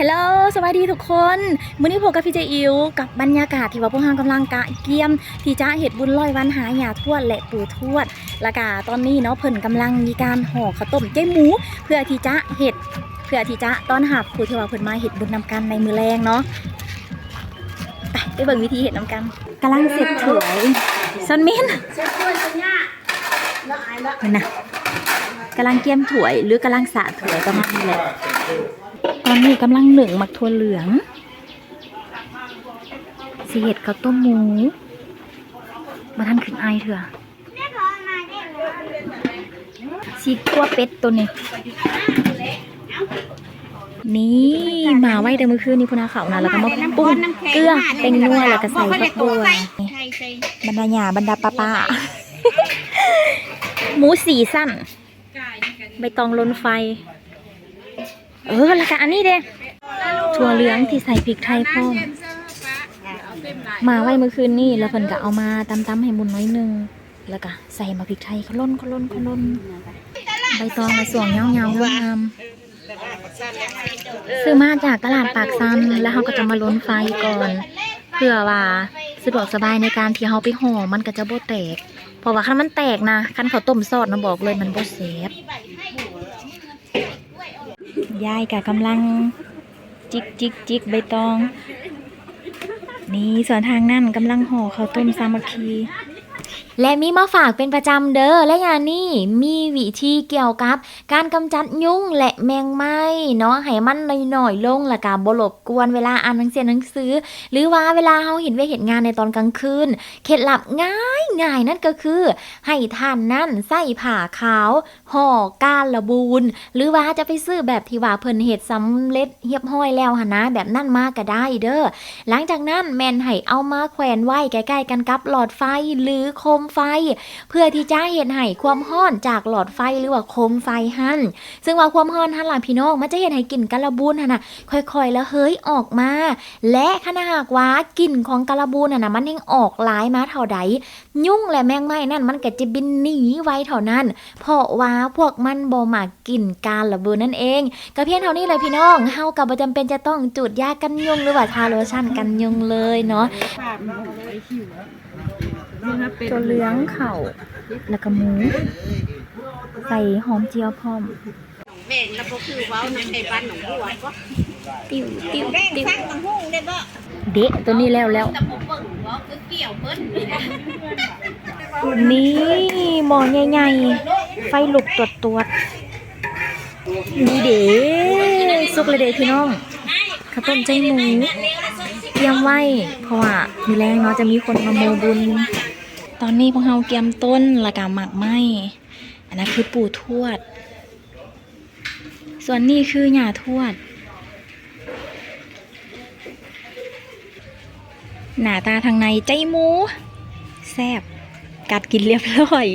ฮลโหลสวัสดีทุกคนมื้อนี้พบกับพี่เจอิวกับบรรยากาศที่ว่าพวกเรากำลังกะเกียม ที่จะเห็ดบุญร้อยวันหาหยาทวดและปู่ทวดและกาตอนนี้เนาะเพิ่นกำลังมีการห่อข้าวต้มเจ้หมู เพื่อที่จะเห็ดเพื่อที่จะต้อนรับผู้ที่ว่าเพิ่นมาเห็ดบุญนำกันในมือแรงเนาะไปไปเบิ่งวิธีเห็ดนำกันกำลังเสร็จถวยซันมินนั่นนะกำลังเกียมถวยหรือกำลังสาถวยประมาณนี้แหละตอ นนี้กำลังหนึ่งมักถั่วเหลืองสีเห็ดข้าวต้มหมูมาทันขึ้นไอเถอะสีกัวเป็ดตัวนี้ นี่มาไว้แต่เมื่อคืนนี้พุนาเขานะแล้วก็มาปรุงเกลือเป็นนัวแล้วก็ใส่ผักบัวบรรดาหยาบรรดาป้าป้าหมูสีสั้นใบตองลนไฟ เออแล้วก็อันนี้เด้ถั่วเหลืองที่ใส่พริกไทยพร้อมมาไว้เมื่อคืนนี่แล้วเพิ่นก็เอามาตำๆให้มุนน้อยหนึงแล้วก็ใส่มาพริกไทยเขาล่นเขาล่นเขาล่นใบตองมาสวงเงาเงางามซื้อมาจากตลาดปากซันแล้วเขาก็จะมาล้นไฟก่อน เพื่อว่าสะดวกสบายในการที่เขาไปห่อมันก็จะโบแตก เพราะว่าคันมันแตกนะคันเขาต้มซอสนะบอกเลยมันโบเซฟ ยายกะกำลัง จิกจิกจิกใบตอง นี่ส่วนทางนั่นกำลังห่อข้าวต้มสามัคคี และมีมาฝากเป็นประจำเด้อและยานี่มีวิธีเกี่ยวกับ การกำจัดยุงและแมงไม้เนาะให้มันน้อยๆลงละกาบ่รบกวนเวลาอ่านหนังสือหนังสือ หรือว่าเวลาเฮาเห็นเวเห็นงานในตอนกลางคืนเคล็ดลับง่ายง่ายๆนั่นก็คือ ให้ท่านนั่นใส่ผ้าขาวห่อก้านระบูนหรือว่าจะไปซื้อแบบที่ว่าเพิ่นเฮ็ดสำเร็จเรียบห้อยแล้วหนนะแบบนั่นมาก็ได้เด้อหลังจากนั้นแมนให้เอามาแขวนไว้ใกล้ๆกันกับหลอดไฟหรือโคมไฟ เพื่อที่จะเห็นให้ความร้อนจากหลอดไฟหรือว่าโคมไฟหั่นซึ่งว่าความร้อนหั่นล่ะพี่น้องมันจะเห็นให้กลิ่นกระบูนหั่นน่ะค่อยๆแล้วเฮ้ยออกมา และขณะหากว่ากลิ่นของกระบูนน่ะนะมันยังออกหลายมาเท่าใด ยุ่งและแมงไม้นั่นมันก็จะบินหนีไว้เท่านั้น เพราะว่าพวกมันบ่มากกลิ่นการระเบิดนั่นเองก็เพียงเท่านี้เลยพี่น้องเฮากับบ่จำเป็นจะต้องจุดยากันยุงหรือว่าทาโลชั่นกันยุงเลยเนาะตัวเหลืองเข่าแล้วก็หมูใส่หอมเจียวพร้อมแบ่งแล้วก็คือเว้าในในบ้านหนองบัวก็ติ้วติ้วแบ่งติ้วซักตังหุ้งได้บ่เดะตัวนี้แล้วแล้วแต่บ่เบิ่งเว้าคือเกี่ยวเพิ่นนี่หมอใหญ่ๆไฟลุกตรวจตรวจๆนี่เด้สุกเลยเด้พี่น้องข้าวต้มใจหมูเตรียมไว้เพราะว่ามีแรงเนาะจะมีคนมาโมบุญ ตอนนี้พวกเราเกียมต้นและกาหมักไหมอันนั้นคือปู่ทวด ส่วนนี้คือหย่าทวด หน้าตาทางในใจหมู แซบกัดกินเรียบร้อย